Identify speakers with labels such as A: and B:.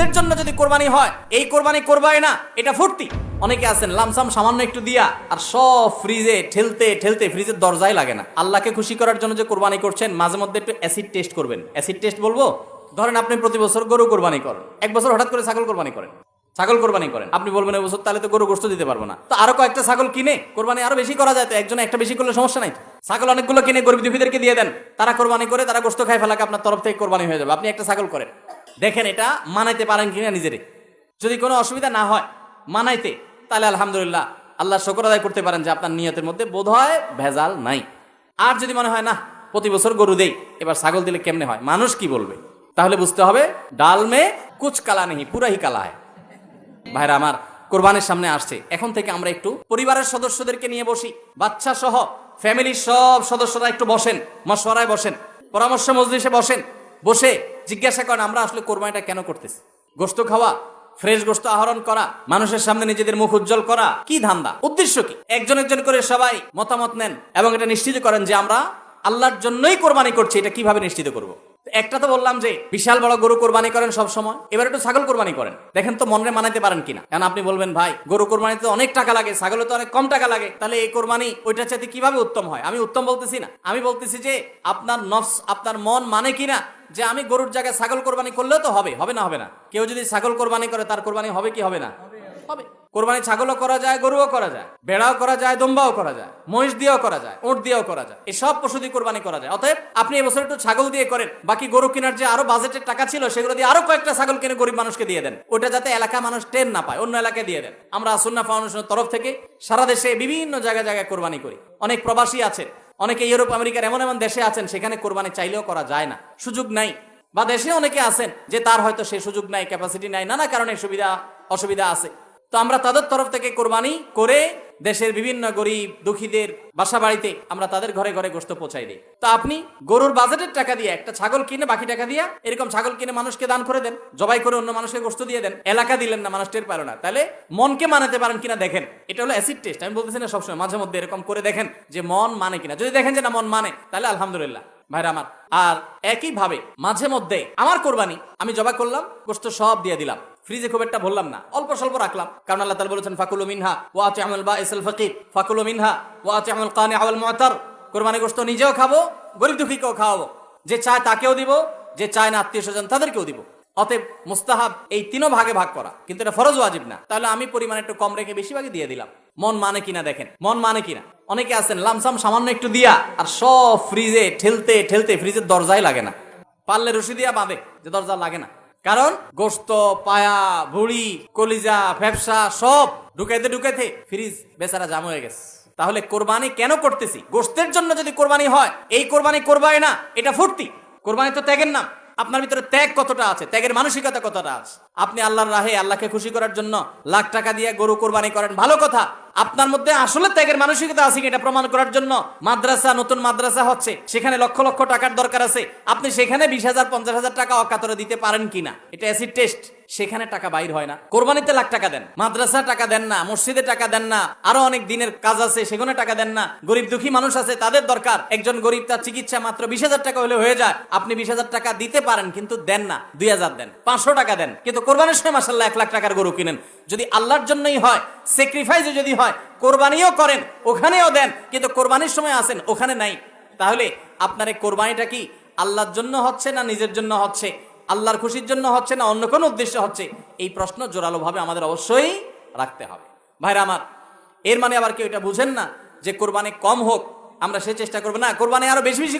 A: গোস্তের জন্য যদি কোরবানি হয়, এই কোরবানি করবাই না, এটা ফুর্তি। অনেকে আছেন, লামসাম সামান্য একটু দিয়া, আর সব ফ্রিজে ঠেলতে ঠেলতে ফ্রিজের দরজাই লাগে না। আল্লাহকে খুশি করার জন্য যে কোরবানি করছেন, মাঝে মধ্যে একটু অ্যাসিড টেস্ট করবেন। অ্যাসিড টেস্ট বলব, ধরেন আপনি প্রতি বছর গরু কোরবানি করেন। এক বছর হঠাৎ করে ছাগল কোরবানি করেন। ছাগল কোরবানি করেন। আপনি বলবেন এবছর তাহলে তো গরু গোস্ত দিতে পারব না। তো আরও কয়েকটা ছাগল কিনে, কোরবানি আরও বেশি করা যায় তো, একজনে একটা বেশি করলে সমস্যা নাই। ছাগল অনেকগুলো কিনে গরিব দুঃখীদেরকে দিয়ে দেন। তারা কোরবানি করে, তারা গোস্ত খাই ফেলাকে, আপনার তরফ থেকে কোরবানি হয়ে যাবে। আপনি একটা ছাগল করেন। দেখেন এটা মানাইতে পারেন কিনা নিজেরে। যদি কোনো অসুবিধা না হয় মানাইতে, তাহলে আলহামদুলিল্লাহ আল্লাহ শকর আদায় করতে পারেন যে আপনার নিয়তের মধ্যে বোধ হয় ভেজাল নাই। আর যদি মনে হয় না প্রতি বছর গরু দেই, এবার ছাগল দিলে কেমনে হয়? মানুষ কি বলবে? তাহলে বুঝতে হবে, ডাল মে কুচ কালা নেই পুরাহি কালা হয় ভাইরা আমার, কোরবানের সামনে আসছে। এখন থেকে আমরা একটু পরিবারের সদস্যদেরকে নিয়ে বসি। বাচ্চা সহ ফ্যামিলির সব সদস্যরা একটু বসেন, মশওয়ারায় বসেন, পরামর্শ মজলিসে বসেন। বসে জিজ্ঞাসা করেন, আমরা আসলে কোরবানিটা কেন করতেছি? গোস্ত খাওয়া, ফ্রেশ গোস্ত আহরণ করা, মানুষের সামনে নিজেদের মুখ উজ্জ্বল করা, কি ধান্দা? উদ্দেশ্য কি? একজন একজন করে সবাই মতামত নেন এবং এটা নিশ্চিত করেন যে আমরা আল্লাহর জন্যই কোরবানি করছি, এটা কীভাবে নিশ্চিত করব? একটা তো বললাম যে বিশাল বড় গরু কোরবানি করেন সব সময়। এবার একটু ছাগল কোরবানি করেন। দেখেন তো মনে মানাইতে পারেন কিনা। কারণ আপনি বলবেন, ভাই, গরু কোরবানিতে অনেক টাকা লাগে, ছাগলে তো অনেক কম টাকা লাগে। তাহলে এই কোরবানি ওইটার চাইতে কীভাবে উত্তম হয়? আমি উত্তম বলতেছি না। আমি বলতেছি যে আপনার নফস, আপনার মন মানে কিনা? যে আমি গরুর জায়গায় ছাগল কোরবানি করলেও তো হবে হবে না হবে না। কেউ যদি ছাগল কোরবানি করে, তার কোরবানি হবে কি হবে না? হবে। কোরবানি ছাগলও করা যায়, গরুও করা যায় বেড়াও করা যায়, দম্বাও করা যায়, মহিষ দিয়েও করা যায় উঁট দিয়েও করা যায়। এই সব পশু দিয়ে কোরবানি করা যায়। অতএব আপনি এবছর একটু ছাগল দিয়ে করেন। বাকি গরু কেনার যে আরও বাজেটের টাকা ছিল, সেগুলো দিয়ে আরও কয়েকটা ছাগল কিনে গরিব মানুষকে দিয়ে দেন। ওটা যাতে এলাকা মানুষ টেন না পায়, অন্য এলাকায় দিয়ে দেন। আমরা সুন্না ফাউন্ডেশনের তরফ থেকে সারা দেশে বিভিন্ন জায়গায় জায়গায় কোরবানি করি। অনেক প্রবাসী আছে অনেকে ইউরোপ, আমেরিকার এমন এমন দেশে আছেন, সেখানে কোরবানি চাইলেও করা যায় না। সুযোগ নাই। বা দেশে অনেকে আছেন যে তার হয়তো সে সুযোগ নাই ক্যাপাসিটি নাই, নানা কারণে সুবিধা, অসুবিধা আছে। তো আমরা তাদের তরফ থেকে কোরবানি করে দেশের বিভিন্ন গরিব দুঃখীদের বাসা বাড়িতে আমরা তাদের ঘরে ঘরে গোস্ত পৌঁছাই দিই। তো আপনি গরুর বাজেটের টাকা দিয়ে একটা ছাগল কিনে, বাকি টাকা দিয়ে এরকম ছাগল কিনে মানুষকে দান করে দেন, জবাই করে অন্য মানুষকে গোস্ত দিয়ে দেন, এলাকা দিলেন না, মানুষ টের পারো না। তাহলে মনকে মানাতে পারেন কিনা দেখেন। এটা হলো অ্যাসিড টেস্ট আমি বলতেছি না সবসময়, মাঝে মধ্যে এরকম করে দেখেন যে মন মানে কিনা। যদি দেখেন যে না মন মানে তাহলে আলহামদুলিল্লাহ। ভাইরা আমার, আর একই ভাবে মাঝে মধ্যে আমার কোরবানি আমি জবা করলাম গোস্ত সব দিয়ে দিলাম। ফ্রিজে খুব একটা বললাম না। অল্প স্বল্প রাখলাম। কারণ আল্লাহ তাআলা বলেছেন, ফাকুলু মিনহা ওয়া আতিআমুল বাইসাল ফাকির। ফাকুলু মিনহা ওয়া আতিআমুল কানি আওয়াল মুআতার কোরবানি গোস্ত নিজেও খাব, গরিব দুঃখীকেও খাওয়াবো। যে চায় তাকেও দিব, যে চায় না আত্মীয় স্বজন তাদেরকেও দিব। অতএব মুস্তাহাব এই তিনও ভাগে ভাগ করা। কিন্তু এটা ফরজ ওয়াজিব না। তাহলে আমি পরিমাণ একটু কম রেখে বেশি ভাগে দিয়ে দিলাম। মন মানে কিনা দেখেন? মন মানে কিনা অনেকে আছেন, লামসাম সামান্য একটু দিয়া আর সব ফ্রিজে ঠেলতে ঠেলতে ফ্রিজের দরজাই লাগে না। পারলে রশি দিয়া বাঁধে, যে দরজা লাগে না। কারণ গোস্ত পায়া, ভুড়ি, কলিজা ফ্যাপসা সব ঢুকাইতে ঢুকাইতে ফ্রিজ বেচারা জাম হয়ে গেছে। তাহলে কোরবানি কেন করতেছি? গোস্তের জন্য যদি কোরবানি হয়, এই কোরবানি করবাই না, এটা ফুর্তি। কোরবানি তো ত্যাগের নাম। আপনার ভিতরে ত্যাগ কতটা আছে? ত্যাগের মানসিকতা কতটা আছে? আপনি আল্লাহর রাহে আল্লাহকে খুশি করার জন্য লাখ টাকা দিয়ে গরু কোরবানি করেন। ভালো কথা। আপনার মধ্যে আসলে ত্যাগের মানসিকতা আছে এটা প্রমাণ করার জন্য মাদ্রাসা, নতুন মাদ্রাসা হচ্ছে। সেখানে লক্ষ লক্ষ টাকার দরকার আছে। আপনি সেখানে বিশ হাজার, পঞ্চাশ হাজার টাকা অকাতরে দিতে পারেন কিনা? এটা অ্যাসিড টেস্ট সেখানে টাকা বাইর হয় না। কোরবানিতে লাখ টাকা দেন। মাদ্রাসা টাকা দেন না, মসজিদে টাকা দেন না, আরও অনেক দিনের কাজ আছে, সেখানে টাকা দেন না। গরিব দুঃখী মানুষ আছে, তাদের দরকার। একজন গরিব তার চিকিৎসা মাত্র বিশ হাজার টাকা হলে হয়ে যায়। আপনি বিশ হাজার টাকা দিতে পারেন, কিন্তু দেন না। দুই হাজার দেন। পাঁচশো টাকা দেন। কিন্তু কোরবানির সময় মাসাল্লাহ এক লাখ টাকার গরু কিনেন। যদি আল্লাহর জন্যই হয় স্যাক্রিফাইসে যদি হয়, কোরবানিও করেন, ওখানেও দেন, কিন্তু কোরবানির সময় আসেন ওখানে নাই। তাহলে আপনার এই কোরবানিটা কি আল্লাহর জন্য হচ্ছে না নিজের জন্য হচ্ছে? আল্লাহর খুশির জন্য হচ্ছে না অন্য কোনো উদ্দেশ্য হচ্ছে? এই প্রশ্ন জোরালোভাবে আমাদের অবশ্যই রাখতে হবে। ভাইরা আমার, এর মানে আবার কেউ এটা বুঝেন না যে কোরবানি কম হোক, আমরা সে চেষ্টা করব না, কোরবানি আরও বেশি বেশি